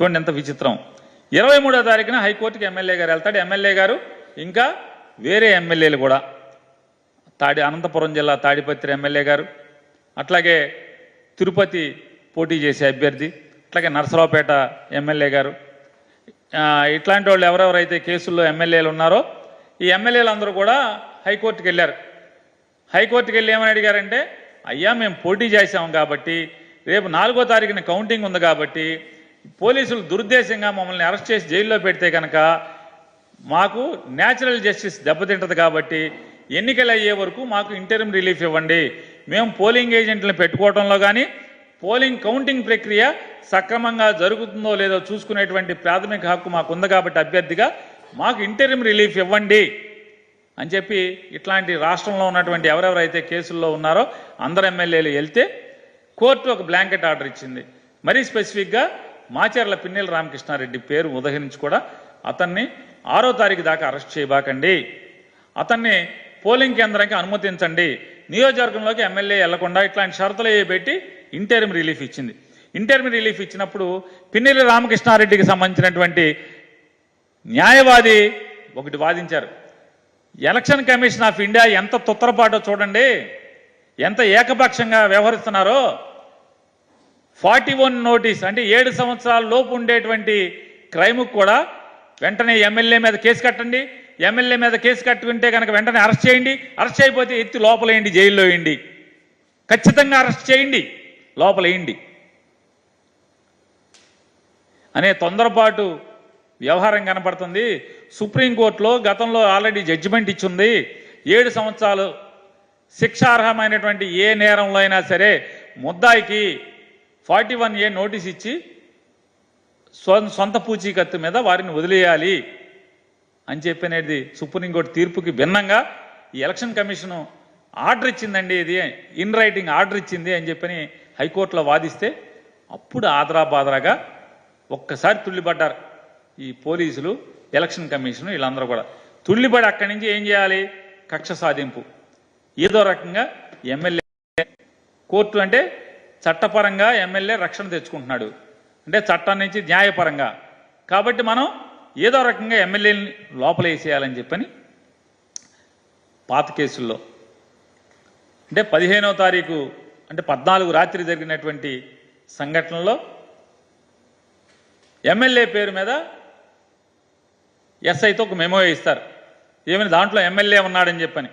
చూడండి ఎంత విచిత్రం. ఇరవై మూడో తారీఖున హైకోర్టుకి ఎమ్మెల్యే గారు వెళ్తాడు. ఎమ్మెల్యే గారు ఇంకా వేరే ఎమ్మెల్యేలు కూడా. తాడి అనంతపురం జిల్లా తాడిపత్రి ఎమ్మెల్యే గారు అట్లాగే తిరుపతి పోటీ చేసే అభ్యర్థి అట్లాగే నరసరావుపేట ఎమ్మెల్యే గారు. ఇట్లాంటి వాళ్ళు ఎవరెవరైతే కేసుల్లో ఎమ్మెల్యేలు ఉన్నారో ఈ ఎమ్మెల్యేలు అందరూ కూడా హైకోర్టుకి వెళ్ళారు. హైకోర్టుకి వెళ్ళి ఏమని అడిగారంటే అయ్యా మేము పోటీ చేసాము కాబట్టి రేపు నాలుగో తారీఖున కౌంటింగ్ ఉంది కాబట్టి పోలీసులు దురుద్దేశంగా మమ్మల్ని అరెస్ట్ చేసి జైల్లో పెడితే కనుక మాకు న్యాచురల్ జస్టిస్ దెబ్బతింటది కాబట్టి ఎన్నికలు అయ్యే వరకు మాకు ఇంటర్మ్ రిలీఫ్ ఇవ్వండి. మేము పోలింగ్ ఏజెంట్లను పెట్టుకోవడంలో కానీ పోలింగ్ కౌంటింగ్ ప్రక్రియ సక్రమంగా జరుగుతుందో లేదో చూసుకునేటువంటి ప్రాథమిక హక్కు మాకు ఉంది కాబట్టి అభ్యర్థిగా మాకు ఇంటర్మ్ రిలీఫ్ ఇవ్వండి అని చెప్పి ఇట్లాంటి రాష్ట్రంలో ఉన్నటువంటి ఎవరెవరైతే కేసుల్లో ఉన్నారో అందరు ఎమ్మెల్యేలు వెళ్తే కోర్టు ఒక బ్లాంకెట్ ఆర్డర్ ఇచ్చింది. మరీ స్పెసిఫిక్గా మాచర్ల పిన్నెల రామకృష్ణారెడ్డి పేరు ఉదహరించి కూడా అతన్ని ఆరో తారీఖు దాకా అరెస్ట్ చేయబాకండి. అతన్ని పోలింగ్ కేంద్రానికి అనుమతించండి. నియోజకవర్గంలోకి ఎమ్మెల్యే వెళ్ళకుండా ఇట్లాంటి షరతులు వేయబెట్టి పెట్టి ఇంటర్మ్ రిలీఫ్ ఇచ్చింది. ఇంటర్మ్ రిలీఫ్ ఇచ్చినప్పుడు పిన్నెల రామకృష్ణారెడ్డికి సంబంధించినటువంటి న్యాయవాది ఒకటి వాదించారు. ఎలక్షన్ కమిషన్ ఆఫ్ ఇండియా ఎంత తొత్తరపాటో చూడండి. ఎంత ఏకపక్షంగా వ్యవహరిస్తున్నారో. ఫార్టీ వన్ నోటీస్ అంటే ఏడు సంవత్సరాల లోపు ఉండేటువంటి క్రైమ్కు కూడా వెంటనే ఎమ్మెల్యే మీద కేసు కట్టండి. ఎమ్మెల్యే మీద కేసు కట్టుకుంటే కనుక వెంటనే అరెస్ట్ చేయండి. అరెస్ట్ అయిపోతే ఎత్తి లోపలేయండి జైల్లో వేయండి. ఖచ్చితంగా అరెస్ట్ చేయండి. లోపలేయండి. అనే తొందరపాటు వ్యవహారం కనపడుతుంది. సుప్రీంకోర్టులో గతంలో ఆల్రెడీ జడ్జిమెంట్ ఇచ్చింది. ఏడు సంవత్సరాలు శిక్షార్హమైనటువంటి ఏ నేరంలో అయినా సరే ముద్దాయికి ఫార్టీ వన్ ఏ నోటీస్ ఇచ్చి సొంత పూచీకత్తు మీద వారిని వదిలేయాలి అని చెప్పినది సుప్రీంకోర్టు తీర్పుకి భిన్నంగా ఈ ఎలక్షన్ కమిషను ఆర్డర్ ఇచ్చిందండి ఇది ఇన్ రైటింగ్ ఆర్డర్ ఇచ్చింది అని చెప్పని హైకోర్టులో వాదిస్తే అప్పుడు ఆదరాబాదరాగా ఒక్కసారి తుళ్ళిపడ్డారు ఈ పోలీసులు ఎలక్షన్ కమిషన్ వీళ్ళందరూ కూడా. తుళ్ళిపడి అక్కడి నుంచి ఏం చేయాలి? కక్ష సాధింపు. ఏదో రకంగా ఎమ్మెల్యే కోర్టు అంటే చట్టపరంగా ఎమ్మెల్యే రక్షణ తెచ్చుకుంటున్నాడు. అంటే చట్టం నుంచి న్యాయపరంగా. కాబట్టి మనం ఏదో రకంగా ఎమ్మెల్యేని లోపల వేసేయాలని చెప్పని పాత కేసుల్లో. అంటే పదిహేనవ తారీఖు అంటే పద్నాలుగు రాత్రి జరిగినటువంటి సంఘటనలో ఎమ్మెల్యే పేరు మీద ఎస్ఐతో ఒక మెమో ఇస్తారు ఏమైనా దాంట్లో ఎమ్మెల్యే ఉన్నాడని చెప్పని.